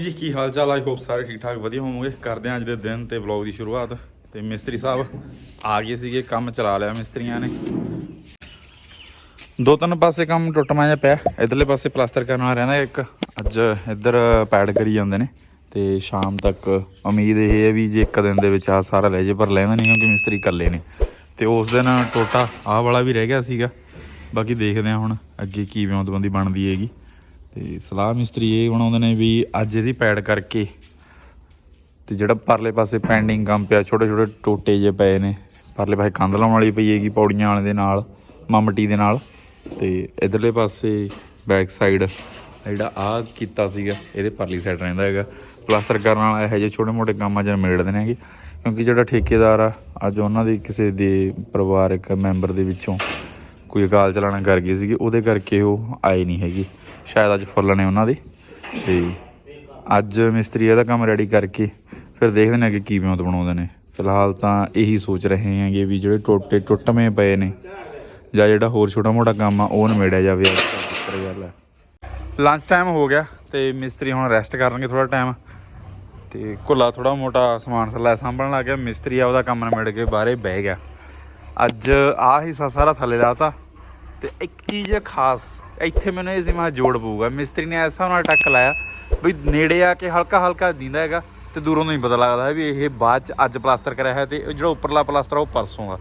ਜੀ, ਕੀ ਹਾਲ ਚਾਲ I hope ਸਾਰੇ ਠੀਕ ਠਾਕ, ਵਧੀਆ ਹੋਵੋਗੇ। ਕਰਦੇ ਹਾਂ ਅੱਜ ਦੇ ਦਿਨ ਤੇ ਵਲੌਗ ਦੀ ਸ਼ੁਰੂਆਤ। ਤੇ ਮਿਸਤਰੀ ਸਾਹਿਬ ਆ ਗਏ ਸੀਗੇ, ਕੰਮ ਚਲਾ ਲਿਆ ਮਿਸਤਰੀਆਂ ਨੇ। ਦੋ ਤਿੰਨ ਪਾਸੇ ਕੰਮ ਟੁੱਟਮਾ ਜਿਹਾ ਪਿਆ। ਇਧਰਲੇ ਪਾਸੇ ਪਲਾਸਟਰ ਕਰਨ ਵਾਲਾ ਰਹਿੰਦਾ ਇੱਕ। ਅੱਜ ਇੱਧਰ ਪੈਡ ਕਰੀ ਜਾਂਦੇ ਨੇ। ਤੇ ਸ਼ਾਮ ਤੱਕ ਉਮੀਦ ਇਹ ਹੈ ਵੀ ਜੇ ਇੱਕ ਦਿਨ ਦੇ ਵਿੱਚ ਆ ਸਾਰਾ ਲੈ ਜੇ, ਪਰ ਲੈਂਦਾ ਨਹੀਂ ਕਿਉਂਕਿ ਮਿਸਤਰੀ ਇਕੱਲੇ ਨੇ। ਤੇ ਉਸ ਦਿਨ ਟੋਟਾ ਆਹ ਵਾਲਾ ਵੀ ਰਹਿ ਗਿਆ ਸੀਗਾ। ਬਾਕੀ ਦੇਖਦੇ ਹਾਂ ਹੁਣ ਅੱਗੇ ਕੀ ਵਿਉਂਤਬੰਦੀ ਬਣਦੀ ਹੈਗੀ। ਤੇ ਸਲਾਹ ਮਿਸਤਰੀ ਇਹ ਬਣਾਉਂਦੇ ਨੇ ਵੀ ਅੱਜ ਇਹਦੀ ਪੈਡ ਕਰਕੇ ਤੇ ਜਿਹੜਾ ਪਰਲੇ ਪਾਸੇ ਪੈਂਡਿੰਗ ਕੰਮ ਪਿਆ ਛੋਟੇ ਛੋਟੇ ਟੋਟੇ ਜੇ ਪਏ ਨੇ। ਪਰਲੇ ਪਾਸੇ ਕੰਧ ਲਾਉਣ ਵਾਲੀ ਪਈ ਹੈਗੀ ਪੌੜੀਆਂ ਵਾਲੇ ਦੇ ਨਾਲ, ਮਮਟੀ ਦੇ ਨਾਲ। ਤੇ ਇਧਰਲੇ ਪਾਸੇ ਬੈਕ ਸਾਈਡ ਜਿਹੜਾ ਆ ਕੀਤਾ ਸੀਗਾ, ਇਹਦੇ ਪਰਲੀ ਸਾਈਡ ਰਹਿੰਦਾ ਹੈਗਾ। ਪਲਾਸਟਰ ਕਰਨ ਵਾਲਾ ਇਹੋ ਜਿਹੇ ਛੋਟੇ ਮੋਟੇ ਕੰਮਾਂ 'ਚ ਨਿਬੇੜਦੇ ਨੇ ਹੈਗੇ। ਕਿਉਂਕਿ ਜਿਹੜਾ ਠੇਕੇਦਾਰ ਆ, ਅੱਜ ਉਹਨਾਂ ਦੇ ਕਿਸੇ ਦੇ ਪਰਿਵਾਰਕ ਮੈਂਬਰ ਦੇ ਵਿੱਚੋਂ ਕੋਈ ਅਕਾਲ ਚਲਾਣਾ ਕਰ ਗਏ ਸੀਗੇ, ਉਹਦੇ ਕਰਕੇ ਉਹ ਆਏ ਨਹੀਂ ਹੈਗੇ। ਸ਼ਾਇਦ ਅੱਜ ਫੁੱਲ ਨੇ ਉਹਨਾਂ ਦੇ। ਤੇ ਅੱਜ ਮਿਸਤਰੀ ਇਹਦਾ ਕੰਮ ਰੈਡੀ ਕਰਕੇ ਫਿਰ ਦੇਖਦੇ ਨੇ ਕਿ ਕੀ ਵਿਉਂਤ ਬਣਾਉਂਦੇ ਨੇ। ਫਿਲਹਾਲ ਤਾਂ ਇਹੀ ਸੋਚ ਰਹੇ ਹੈਗੇ ਵੀ ਜਿਹੜੇ ਟੋਟੇ ਟੁੱਟਵੇਂ ਪਏ ਨੇ, ਜਾਂ ਜਿਹੜਾ ਹੋਰ ਛੋਟਾ ਮੋਟਾ ਕੰਮ ਆ, ਉਹ ਨਿਬੇੜਿਆ ਜਾਵੇ ਅੱਜ ਤਾਂ ਗੱਲ ਹੈ ਲੰਚ ਟਾਈਮ ਹੋ ਗਿਆ ਤੇ ਮਿਸਤਰੀ ਹੁਣ ਰੈਸਟ ਕਰਨਗੇ ਥੋੜਾ ਟਾਈਮ ਤੇ ਕੁੱਲਾ ਥੋੜਾ ਮੋਟਾ ਸਮਾਨ ਸਲਾ ਸਾਂਭਣ ਲੱਗ ਗਿਆ, ਮਿਸਤਰੀ ਆ, ਉਹਦਾ ਕੰਮ ਨਿਬੜ ਕੇ ਬਾਹਰੇ ਬਹਿ ਗਿਆ। ਅੱਜ ਆਹ ਹਿੱਸਾ ਸਾਰਾ ਥੱਲੇ ਲਾਤਾ ਤੇ ਇੱਕ ਚੀਜ਼ ਹੈ ਖਾਸ, ਇੱਥੇ ਮੈਨੂੰ ਇਹ ਸੀ ਮੈਂ ਜੋੜ ਪਊਗਾ। ਮਿਸਤਰੀ ਨੇ ਐਸਾ ਨਾਲ ਟੱਕ ਲਾਇਆ ਵੀ ਨੇੜੇ ਆ ਕੇ ਹਲਕਾ ਹਲਕਾ ਦਿੰਦਾ ਹੈਗਾ ਤੇ ਦੂਰੋਂ ਤੋਂ ਹੀ ਪਤਾ ਲੱਗਦਾ ਹੈ ਵੀ ਇਹ ਬਾਅਦ ਚ ਅੱਜ ਪਲਾਸਟਰ ਕਰਿਆ ਹੈ ਤੇ ਜਿਹੜਾ ਉੱਪਰਲਾ ਪਲਾਸਟਰ ਉਹ ਪਰਸੋਂ ਦਾ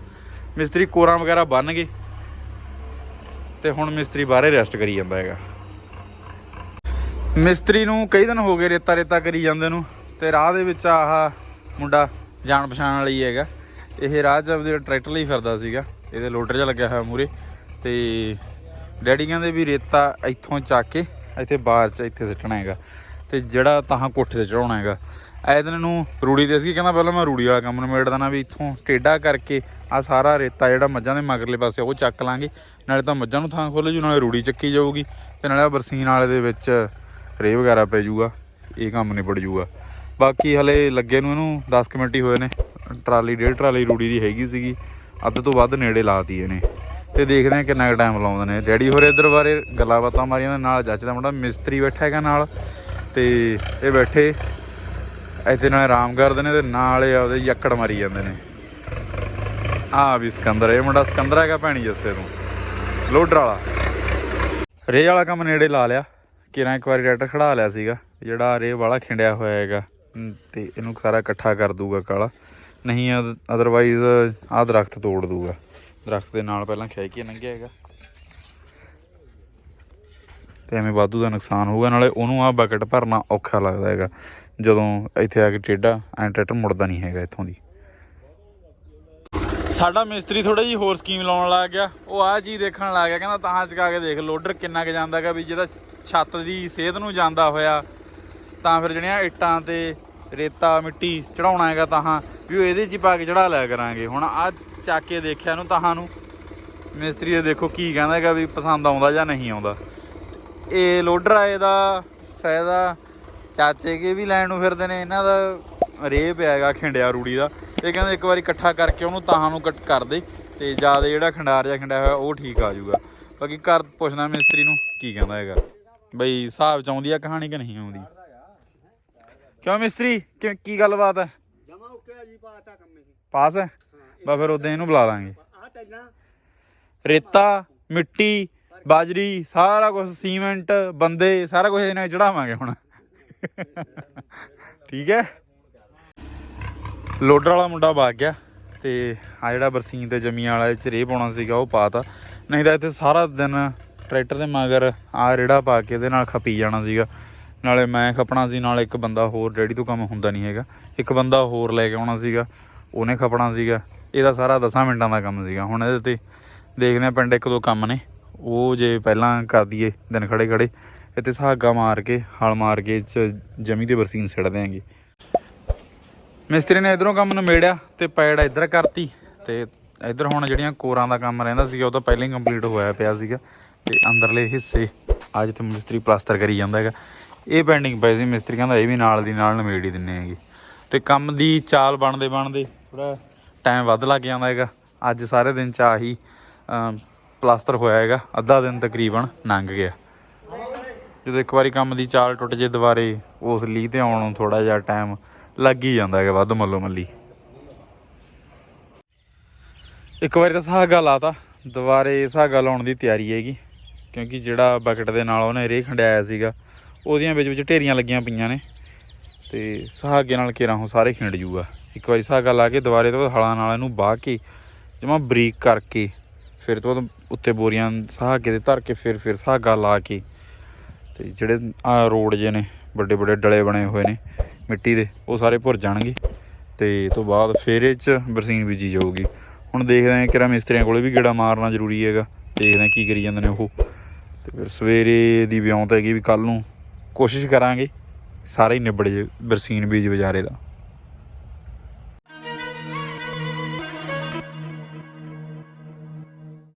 ਮਿਸਤਰੀ ਕੋਰਾਂ ਵਗੈਰਾ ਬੰਨ ਗਏ ਤੇ ਹੁਣ ਮਿਸਤਰੀ ਬਾਹਰੇ ਰੈਸਟ ਕਰੀ ਜਾਂਦਾ ਹੈਗਾ। ਮਿਸਤਰੀ ਨੂੰ ਕਈ ਦਿਨ ਹੋ ਗਏ ਰੇਤਾ ਰੇਤਾ ਕਰੀ ਜਾਂਦੇ ਨੂੰ ਤੇ ਰਾਹ ਦੇ ਵਿੱਚ ਆਹ ਮੁੰਡਾ ਜਾਣ ਪਛਾਣ ਵਾਲੀ ਹੈਗਾ। ਇਹ ਰਾਹ 'ਚ ਆਪਦੇ ਟਰੈਕਟਰ ਲਈ ਫਿਰਦਾ ਸੀਗਾ। ਇਹਦੇ ਲੋਡਰ ਜਿਹਾ ਲੱਗਿਆ ਹੋਇਆ ਮੂਰੇ ਤੇ ਡੈਡੀ ਕਹਿੰਦੇ ਵੀ ਰੇਤਾ ਇੱਥੋਂ ਚੱਕ ਕੇ ਇੱਥੇ ਬਾਹਰ 'ਚ ਇੱਥੇ ਸਿੱਟਣਾ ਹੈਗਾ ਤੇ ਜਿਹੜਾ ਤਾਂ ਕੋਠੇ ਤੇ ਚੜਾਉਣਾ ਹੈਗਾ। ਐ ਦਿਨ ਨੂੰ ਰੂੜੀ ਦੇ ਸੀ ਕਹਿੰਦਾ, ਪਹਿਲਾਂ ਮੈਂ ਰੂੜੀ ਵਾਲਾ ਕੰਮ ਨਿਬੇੜ ਦੇਣਾ ਵੀ ਇੱਥੋਂ ਟੇਢਾ ਕਰਕੇ ਆ ਸਾਰਾ ਰੇਤਾ ਜਿਹੜਾ ਮੱਝਾਂ ਦੇ ਮਗਰਲੇ ਪਾਸੇ ਉਹ ਚੱਕ ਲਾਂਗੇ। ਨਾਲੇ ਤਾਂ ਮੱਝਾਂ ਨੂੰ ਥਾਂ ਖੋਲ੍ਹ ਜੂ, ਨਾਲੇ ਰੂੜੀ ਚੱਕੀ ਜਾਊਗੀ ਤੇ ਨਾਲੇ ਆਹ ਬਰਸੀਨ ਵਾਲੇ ਦੇ ਵਿੱਚ ਰੇ ਵਗੈਰਾ ਪੈ ਜੂਗਾ, ਇਹ ਕੰਮ ਨਿਬੜ ਜੂਗਾ। ਬਾਕੀ ਹਲੇ ਲੱਗੇ ਨੂੰ ਇਹਨੂੰ 10 ਕੁ ਮਿੰਟ ਹੀ ਹੋਏ ਨੇ, ਟਰਾਲੀ, ਡੇਢ ਟਰਾਲੀ ਰੂੜੀ ਦੀ ਹੈਗੀ ਸੀਗੀ, ਅੱਧ ਤੋਂ ਵੱਧ ਨੇੜੇ ਲਾਤੀ ਇਹਨੇ। ਤੇ ਦੇਖਦੇ ਆ ਕਿੰਨਾ ਕੁ ਟਾਈਮ ਲਾਉਂਦੇ ਨੇ। ਡੈਡੀ ਹੋਰੇ ਇੱਧਰ ਬਾਰੇ ਗੱਲਾਂ ਬਾਤਾਂ ਮਾਰੀਆਂ ਦੇ ਨਾਲ ਜੱਜ ਦਾ ਮੁੰਡਾ ਮਿਸਤਰੀ ਬੈਠਾ ਹੈਗਾ ਨਾਲ। ਤੇ ਇਹ ਬੈਠੇ ਇੱਥੇ ਨਾਲ ਆਰਾਮ ਕਰਦੇ ਨੇ ਤੇ ਨਾਲ ਇਹ ਆਪਦੇ ਯੱਕੜ ਮਾਰੀ ਜਾਂਦੇ ਨੇ। ਆ ਵੀ ਸਿਕੰਦਰ ਇਹ ਮੁੰਡਾ ਸਿਕੰਦਰ ਹੈਗਾ ਭੈਣੀ ਜੱਸੇ ਤੋਂ ਲੋਡਰ ਵਾਲਾ। ਰੇ ਵਾਲਾ ਕੰਮ ਨੇੜੇ ਲਾ ਲਿਆ ਕਿਰਾਂ ਇੱਕ ਵਾਰੀ ਟਰੈਕਟਰ ਖੜਾ ਲਿਆ ਸੀਗਾ ਜਿਹੜਾ ਰੇ ਵਾਲਾ ਖਿੰਡਿਆ ਹੋਇਆ ਹੈਗਾ। ਹਮ, ਤੇ ਇਹਨੂੰ ਸਾਰਾ ਇਕੱਠਾ ਕਰ ਦੂਗਾ ਕਾਲਾ ਨਹੀਂ ਅਦਰਵਾਈਜ਼ ਆਹ ਦਰਖਤ ਤੋੜ ਦੂਗਾ। ਦਰਖਤ ਦੇ ਨਾਲ ਪਹਿਲਾਂ ਖਿੱਚ ਕੇ ਲੰਘਿਆ ਹੈਗਾ। ਤੇ ਐਵੇਂ ਵਾਧੂ ਦਾ ਨੁਕਸਾਨ ਹੋਊਗਾ, ਨਾਲੇ ਉਹਨੂੰ ਆਹ ਬਕਟ ਭਰਨਾ ਔਖਾ ਲੱਗਦਾ ਹੈਗਾ। ਜਦੋਂ ਇੱਥੇ ਆ ਕੇ ਟੇਡਾ ਐਂ ਟਰੈਕਟਰ ਮੁੜਦਾ ਨਹੀਂ ਹੈਗਾ ਇੱਥੋਂ ਦੀ। ਸਾਡਾ ਮਿਸਤਰੀ ਥੋੜਾ ਜੀ ਹੋਰ ਸਕੀਮ ਲਾਉਣ ਲੱਗ ਗਿਆ। ਉਹ ਆਹ ਚੀਜ਼ ਦੇਖਣ ਲੱਗ ਗਿਆ, ਕਹਿੰਦਾ ਤਾਂ ਚਕਾ ਕੇ ਦੇਖ ਲੋਡਰ ਕਿੰਨਾ ਕੁ ਜਾਂਦਾ ਹੈਗਾ, ਵੀ ਜਿਹਦਾ ਛੱਤ ਦੀ ਸੇਧ ਨੂੰ ਜਾਂਦਾ ਹੋਇਆ। ਤਾਂ ਫਿਰ ਜਿਹੜੀਆਂ ਇੱਟਾਂ ਤੇ ਰੇਤਾ, ਮਿੱਟੀ ਚੜਾਉਣਾ ਹੈਗਾ ਤਾਂ ਵੀ ਉਹ ਇਹਦੇ 'ਚ ਹੀ ਪਾ ਕੇ ਚੜਾ ਲਿਆ ਕਰਾਂਗੇ। ਹੁਣ ਆਹ ਚੱਕ ਕੇ ਦੇਖਿਆ ਨੂੰ ਤਾਹਾਂ ਨੂੰ ਮਿਸਤਰੀ ਦੇ ਦੇਖੋ ਕੀ ਕਹਿੰਦਾ ਹੈਗਾ ਵੀ ਪਸੰਦ ਆਉਂਦਾ ਜਾਂ ਨਹੀਂ ਆਉਂਦਾ। ਇਹ ਲੋਡਰ ਆ ਇਹਦਾ ਫਾਇਦਾ ਚਾਚੇ ਕੇ ਵੀ ਲੈਣ ਨੂੰ ਫਿਰਦੇ ਨੇ ਇਹਨਾਂ ਦਾ ਰੇ ਪਿਆ ਹੈਗਾ ਖਿੰਡਿਆ ਰੂੜੀ ਦਾ। ਇਹ ਕਹਿੰਦੇ ਇੱਕ ਵਾਰੀ ਇਕੱਠਾ ਕਰਕੇ ਉਹਨੂੰ ਤਾਹਾਂ ਨੂੰ ਕੱਟ ਕਰ ਦੇ ਤੇ ਜ਼ਿਆਦਾ ਜਿਹੜਾ ਖੰਡਾਰ ਜਾਂ ਖਿੰਡਿਆ ਹੋਇਆ ਉਹ ਠੀਕ ਆ ਜਾਊਗਾ। ਬਾਕੀ ਘਰ ਪੁੱਛਣਾ ਮਿਸਤਰੀ ਨੂੰ ਕੀ ਕਹਿੰਦਾ ਹੈਗਾ। ਬਈ ਹਿਸਾਬ ਚ ਆਉਂਦੀ ਆ ਕਹਾਣੀ ਕਿ ਨਹੀਂ ਆਉਂਦੀ? ਕਿਉਂ ਮਿਸਤਰੀ? ਕਿ- ਕੀ ਗੱਲਬਾਤ ਹੈ? ਜਮਾ ਓਕੇ ਆ ਜੀ ਪਾਸ ਆ ਕੰਮ ਇਹ। ਪਾਸ ਹੈ? ਬਾ ਫਿਰ ਉਦੋਂ ਇਹਨੂੰ ਬੁਲਾ ਲਾਂਗੇ। ਰੇਤਾ, ਮਿੱਟੀ, ਬਾਜਰੀ, ਸਾਰਾ ਕੁਝ ਸੀਮੈਂਟ, ਬੰਦੇ, ਸਾਰਾ ਕੁਝ ਇਹਨਾਂ ਚੜਾਵਾਂਗੇ ਹੁਣ। ਠੀਕ ਹੈ? ਲੋਡਰ ਵਾਲਾ ਮੁੰਡਾ ਵਗ ਗਿਆ ਤੇ ਆ ਜਿਹੜਾ ਬਰਸੀਨ ਤੇ ਜਮੀਆਂ ਵਾਲਾ ਇਹ ਚ ਰੇਹ ਪਾਉਣਾ ਸੀਗਾ, ਉਹ ਪਾਤਾ। ਨਹੀਂ ਤਾਂ ਇੱਥੇ ਸਾਰਾ ਦਿਨ ਟਰੈਕਟਰ ਦੇ ਮਗਰ ਆ ਰੇੜਾ ਪਾ ਕੇ ਇਹਦੇ ਨਾਲ ਖਪੀ ਜਾਣਾ ਸੀਗਾ। ਨਾਲੇ ਮੈਂ ਖਪਣਾ ਸੀ, ਨਾਲ ਇੱਕ ਬੰਦਾ ਹੋਰ ਰੈਡੀ ਤੋਂ ਕੰਮ ਹੁੰਦਾ ਨਹੀਂ ਹੈਗਾ। ਇੱਕ ਬੰਦਾ ਹੋਰ ਲੈ ਕੇ ਆਉਣਾ ਸੀਗਾ, ਉਹਨੇ ਖਪਣਾ ਸੀਗਾ। ਇਹਦਾ ਸਾਰਾ 10 ਮਿੰਟਾਂ ਦਾ ਕੰਮ ਸੀਗਾ। ਹੁਣ ਇਹਦੇ ਤੇ ਦੇਖਦੇ ਆ ਪਿੰਡ ਇੱਕ ਦੋ ਕੰਮ ਨੇ। ਉਹ ਜੇ ਪਹਿਲਾਂ ਕਰ ਦਈਏ, ਦਿਨ ਖੜੇ ਖੜੇ, ਇੱਥੇ ਸਾਗਾ ਮਾਰ ਕੇ, ਹਲ ਮਾਰ ਕੇ ਇਹ ਜਮੀ ਤੇ ਬਰਸੀਨ ਸਿੱਟ ਦਿਆਂਗੇ। ਮਿਸਤਰੀ ਨੇ ਇਧਰੋਂ ਕੰਮ ਨਿਬੇੜਿਆ ਤੇ ਪੈੜ ਇੱਧਰ ਕਰਤੀ ਤੇ ਇੱਧਰ ਹੁਣ ਜਿਹੜੀਆਂ ਕੋਰਾਂ ਦਾ ਕੰਮ ਰਹਿੰਦਾ ਸੀਗਾ, ਉਹ ਤਾਂ ਪਹਿਲਾਂ ਹੀ ਕੰਪਲੀਟ ਹੋਇਆ ਪਿਆ ਸੀਗਾ ਤੇ ਅੰਦਰਲੇ ਹਿੱਸੇ ਅੱਜ ਤੇ ਮਿਸਤਰੀ ਪਲਾਸਟਰ ਕਰੀ ਜਾਂਦਾ ਹੈਗਾ। ਇਹ ਪੈਂਡਿੰਗ ਪਈ ਸੀ, ਮਿਸਤਰੀ ਕਹਿੰਦਾ ਇਹ ਵੀ ਨਾਲ ਦੀ ਨਾਲ ਨਿਬੇੜ ਹੀ ਦਿੰਨੇ ਹੈਗੇ। ਤੇ ਕੰਮ ਦੀ ਚਾਲ ਬਣਦੇ ਬਣਦੇ ਥੋੜਾ ਟਾਈਮ ਵੱਧ ਲੱਗ ਜਾਂਦਾ ਹੈਗਾ। ਅੱਜ ਸਾਰੇ ਦਿਨ ਚ ਆਹੀ ਅਮ, ਪਲਾਸਟਰ ਹੋਇਆ ਹੈਗਾ। ਅੱਧਾ ਦਿਨ ਤਕਰੀਬਨ ਲੰਘ ਗਿਆ। ਜਦੋਂ ਇੱਕ ਵਾਰੀ ਕੰਮ ਦੀ ਚਾਲ ਟੁੱਟ ਜੇ ਦੁਬਾਰੇ ਉਸ ਲਈ ਤੇ ਆਉਣ ਨੂੰ ਥੋੜਾ ਜਿਹਾ ਟਾਈਮ ਲੱਗ ਹੀ ਜਾਂਦਾ ਹੈਗਾ ਵੱਧ ਮੱਲੋ ਮੱਲੀ। ਇੱਕ ਵਾਰੀ ਤਾਂ ਸਾਗਾ ਲਾਤਾ। ਦੁਬਾਰੇ ਸਾਗਾ ਲਾਉਣ ਦੀ ਤਿਆਰੀ ਹੈਗੀ। ਕਿਉਂਕਿ ਜਿਹੜਾ ਬਕਟ ਦੇ ਨਾਲ ਉਹਨੇ ਰੇਹ ਖੰਡਾਇਆ ਸੀਗਾ ਉਹਦੀਆਂ ਵਿੱਚ ਵਿੱਚ ਢੇਰੀਆਂ ਲੱਗੀਆਂ ਪਈਆਂ ਨੇ। ਤੇ ਸਾਗੇ ਨਾਲ ਕੇਰਾਂ ਉਹ ਸਾਰੇ ਖਿੰਡ ਜੂਗਾ। ਇੱਕ ਵਾਰੀ ਸਾਗਾ ਲਾ ਕੇ ਦੁਬਾਰੇ ਤੋਂ ਬਾਅਦ ਹਲਾਂ ਨਾਲ ਇਹਨੂੰ ਬਾਹ ਕੇ, ਜਮਾ ਬਰੀਕ ਕਰਕੇ, ਫਿਰ ਤੋਂ ਬਾਅਦ ਉੱਤੇ ਬੋਰੀਆਂ ਸਾਗੇ ਦੇ ਧਰ ਕੇ ਫਿਰ ਫਿਰ ਸਾਗਾ ਲਾ ਕੇ, ਤੇ ਜਿਹੜੇ ਆ ਰੋਡ ਜੇ ਨੇ, ਵੱਡੇ ਵੱਡੇ ਡਲੇ ਬਣੇ ਹੋਏ ਨੇ ਮਿੱਟੀ ਦੇ, ਉਹ ਸਾਰੇ ਭੁਰ ਜਾਣਗੇ, ਤੇ ਤੋਂ ਬਾਅਦ ਫਿਰ ਇਹ ਚ ਬਰਸੀਨ ਬੀਜੀ ਜਾਊਗੀ। ਹੁਣ ਦੇਖਦੇ ਆਂ ਕਿਰਾ ਮਿਸਤਰੀਆਂ ਕੋਲੇ ਵੀ ਗੇੜਾ ਮਾਰਨਾ ਜ਼ਰੂਰੀ ਹੈਗਾ, ਦੇਖਦੇ ਆਂ ਕੀ ਕਰੀ ਜਾਂਦੇ ਨੇ ਉਹ। ਤੇ ਫਿਰ ਸਵੇਰੇ ਦੀ ਵਿਉਂਤ ਹੈਗੀ ਵੀ ਕੱਲ ਨੂੰ ਕੋਸ਼ਿਸ਼ ਕਰਾਂਗੇ, ਸਾਰੇ ਹੀ ਨਿਬੜ ਜੇ ਬਰਸੀਨ ਬੀਜ ਵਿਚਾਰੇ ਦਾ।